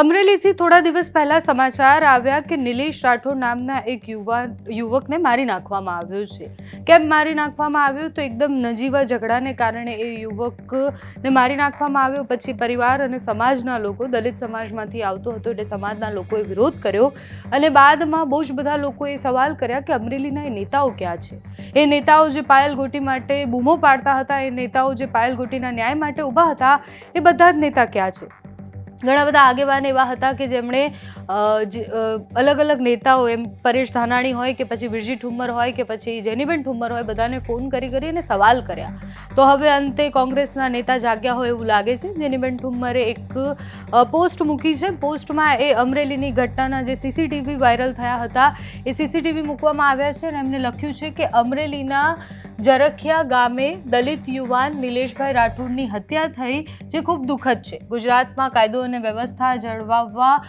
અમરેલીથી થોડા દિવસ પહેલા સમાચાર આવ્યા કે નિલેશ રાઠોડ નામના એક યુવાન યુવકને મારી નાખવામાં આવ્યો છે. કેમ મારી નાખવામાં આવ્યો? તો એકદમ નજીવા ઝઘડાને કારણે એ યુવકને મારી નાખવામાં આવ્યો. પછી પરિવાર અને સમાજના લોકો, દલિત સમાજમાંથી આવતો હતો એટલે સમાજના લોકોએ વિરોધ કર્યો અને બાદમાં બહુ જ બધા લોકોએ સવાલ કર્યા કે અમરેલીના એ નેતાઓ ક્યાં છે? એ નેતાઓ જે પાયલ ગોટી માટે બૂમો પાડતા હતા, એ નેતાઓ જે પાયલ ગોટીના ન્યાય માટે ઊભા હતા, એ બધા જ નેતા ક્યાં છે? ઘણા બધા આગેવાન એવા હતા કે જેમણે અલગ અલગ નેતાઓ એમ પરેશ ધાનાણી હોય કે પછી વિરજી ઠુમ્મર હોય કે પછી જેનીબેન ઠુમ્મર હોય, બધાને ફોન કરી કરીને સવાલ કર્યા. તો હવે અંતે કોંગ્રેસના નેતા જાગ્યા હોય એવું લાગે છે. જેનીબેન ઠુમ્મરે એક પોસ્ટ મૂકી છે. પોસ્ટમાં એ અમરેલીની ઘટનાના જે સીસીટીવી વાયરલ થયા હતા, એ સીસીટીવી મૂકવામાં આવ્યા છે અને એમને લખ્યું છે કે અમરેલીના જરખિયા ગામે દલિત યુવાન નિલેશભાઈ રાઠોડની હત્યા થઈ, જે ખૂબ દુઃખદ છે. ગુજરાતમાં કાયદો અને વ્યવસ્થા જળવાવવા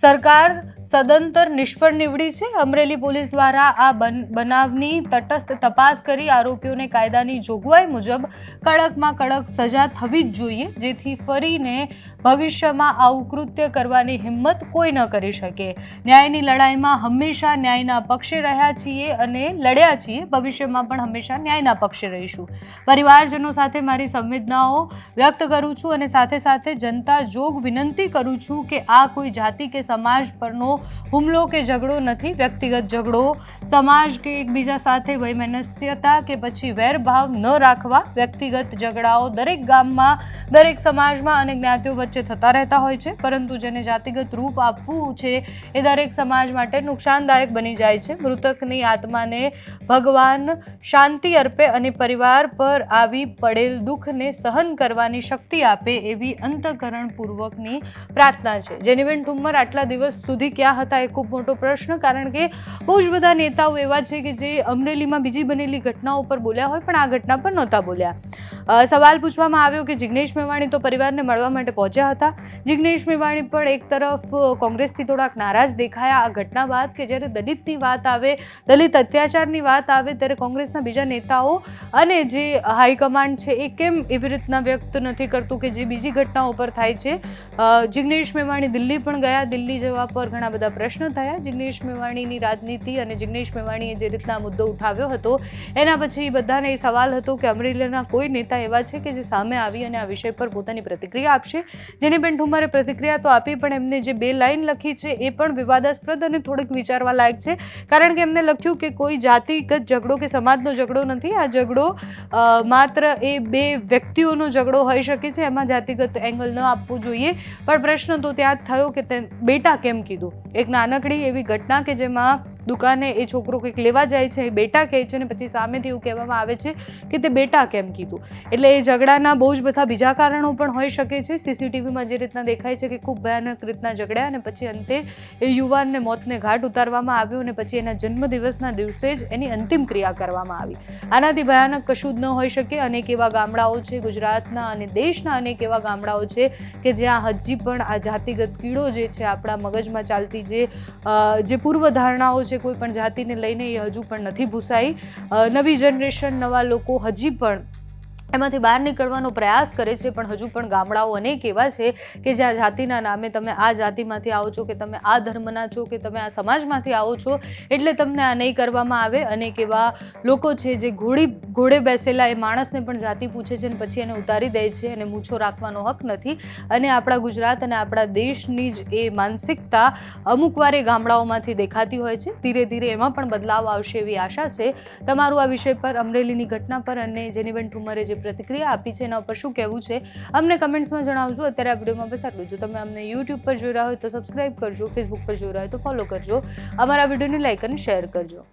સરકાર સદંતર નિષ્ફળ નીવડી છે. અમરેલી પોલીસ દ્વારા આ બન- બનાવની તટસ્થ તપાસ કરી આરોપીઓને કાયદાની જોગવાઈ મુજબ કડકમાં કડક સજા થવી જ જોઈએ, જેથી ફરીને ભવિષ્યમાં આવું કૃત્ય કરવાની હિંમત કોઈ ન કરી શકે. ન્યાયની લડાઈમાં હંમેશા ન્યાયના પક્ષે રહ્યા છીએ અને લડ્યા છીએ, ભવિષ્યમાં પણ હંમેશા ન્યાયના પક્ષે રહીશું. પરિવારજનો સાથે મારી સંવેદનાઓ વ્યક્ત કરું છું અને સાથે સાથે જનતા જોગ વિનંતી કરું છું કે આ કોઈ જાતિ કે સમાજ પરનો હુમલો કે ઝઘડો નથી, વ્યક્તિગત ઝઘડો, સમાજ કે એકબીજા સાથે વૈમનસ્યતા કે પછી વેરભાવ ન રાખવા, વ્યક્તિગત ઝઘડાઓ દરેક ગામમાં, દરેક સમાજમાં અને જ્ઞાતિઓ વચ્ચે થતા રહેતા હોય છે, પરંતુ જેને જાતિગત રૂપ આપવું છે, એ દરેક સમાજ માટે નુકસાનદાયક બની જાય છે. મૃતકની આત્માને ભગવાન શાંતિ અર્પે અને પરિવાર પર આવી પડેલ દુઃખને સહન કરવાની શક્તિ આપે એવી અંતકરણપૂર્વકની પ્રાર્થના છે. જેનીબેન ઠુમ્મર, આટલા દિવસ સુધી ક્યાં હતા એ ખૂબ મોટો પ્રશ્ન, કારણ કે બહુ જ બધા નેતાઓ એવા છે કે જે અમરેલીમાં બીજી બનેલી ઘટનાઓ પર બોલ્યા હોય, પણ આ ઘટના પર નહોતા બોલ્યા. સવાલ પૂછવામાં આવ્યો કે જિગ્નેશ મેવાણી તો પરિવારને મળવા માટે પહોંચ્યા હતા. જિગ્નેશ મેવાણી પણ એક તરફ કોંગ્રેસથી થોડાક નારાજ દેખાયા. આ ઘટના બાદ કે જ્યારે દલિતની વાત આવે, દલિત અત્યાચારની વાત આવે, ત્યારે કોંગ્રેસના બીજા નેતાઓ અને જે હાઈકમાન્ડ છે એ કેમ એવી રીતના વ્યક્ત નથી કરતું કે જે બીજી ઘટનાઓ પર થાય છે? જિગ્નેશ મેવાણી દિલ્હી પણ ગયા. દિલ્હી જવા પર ઘણા બધા પ્રશ્ન થયા. જિગ્નેશ મેવાણીની રાજનીતિ અને જિગ્નેશ મેવાણીએ જે રીતના મુદ્દો ઉઠાવ્યો હતો, એના પછી બધાને એ સવાલ હતો કે અમરેલીના કોઈ નેતા એવા છે કે જે સામે આવી અને આ વિષય પર પોતાની પ્રતિક્રિયા આપશે. જેનીબેન ઠુમારે પ્રતિક્રિયા તો આપી, પણ એમને જે બે લાઈન લખી છે એ પણ વિવાદાસ્પદ અને થોડીક વિચારવા લાયક છે. કારણ કે એમને લખ્યું કે કોઈ જાતિગત ઝઘડો કે સમાજનો ઝઘડો નથી. આ ઝઘડો માત્ર એ બે વ્યક્તિઓનો ઝઘડો હોઈ શકે છે. એમાં જાતિગત એંગલ ન આપવું જોઈએ. પણ પ્રશ્ન તો ત્યાં થયો કે તે બેટા કેમ કીધું? એક નાનકડી એવી ઘટના કે જેમાં દુકાને એ છોકરો કંઈક લેવા જાય છે, એ બેટા કહે છે અને પછી સામેથી એવું કહેવામાં આવે છે કે તે બેટા કેમ કીધું? એટલે એ ઝઘડાના બહુ જ બધા બીજા કારણો પણ હોઈ શકે છે. સીસીટીવીમાં જે રીતના દેખાય છે કે ખૂબ ભયાનક રીતના ઝઘડ્યા અને પછી અંતે એ યુવાનને મોતને ઘાટ ઉતારવામાં આવ્યો અને પછી એના જન્મદિવસના દિવસે જ એની અંતિમ ક્રિયા કરવામાં આવી. આનાથી ભયાનક કશું જ ન હોઈ શકે. અનેક એવા ગામડાઓ છે ગુજરાતના અને દેશના અનેક એવા ગામડાઓ છે કે જ્યાં હજી પણ આ જાતિગત કીડો જે છે આપણા મગજમાં ચાલતી જે જે પૂર્વધારણાઓ છે કોઈ પણ જાતિને લઈને એ હજુ પણ નથી ભૂસાઈ. નવી જનરેશન, નવા લોકો હજી પણ એમાંથી બહાર નીકળવાનો પ્રયાસ કરે છે, પણ હજુ પણ ગામડાઓ અનેક એવા છે કે જ્યાં જાતિના નામે તમે આ જાતિમાંથી આવો છો કે તમે આ ધર્મના છો કે તમે આ સમાજમાંથી આવો છો, એટલે તમને આ નહીં કરવામાં આવે. અનેક એવા લોકો છે જે ઘોડી, ઘોડે બેસેલા એ માણસને પણ જાતિ પૂછે છે અને પછી એને ઉતારી દે છે અને મૂછો રાખવાનો હક નથી. અને આપણા ગુજરાત અને આપણા દેશની જ એ માનસિકતા અમુક વારે ગામડાઓમાંથી દેખાતી હોય છે. ધીરે ધીરે એમાં પણ બદલાવ આવશે એવી આશા છે. તમારું આ વિષય પર અમરેલીની ઘટના પર અને જેનીબેન ઠુમરે જે પ્રતિક્રિયા આપી છે એના ઉપર શું કહેવું છે, અમને કમેન્ટ્સમાં જણાવજો. અત્યારે આ વિડીયોમાં બસ આટલું જો. તમે અમને યુટ્યુબ પર જોઈ રહ્યા હોય તો સબસ્ક્રાઈબ કરજો ફેસબુક પર જોઈ રહ્યા હોય તો ફોલો કરજો. અમારા વિડીયોને લાઇક અને શેર કરજો.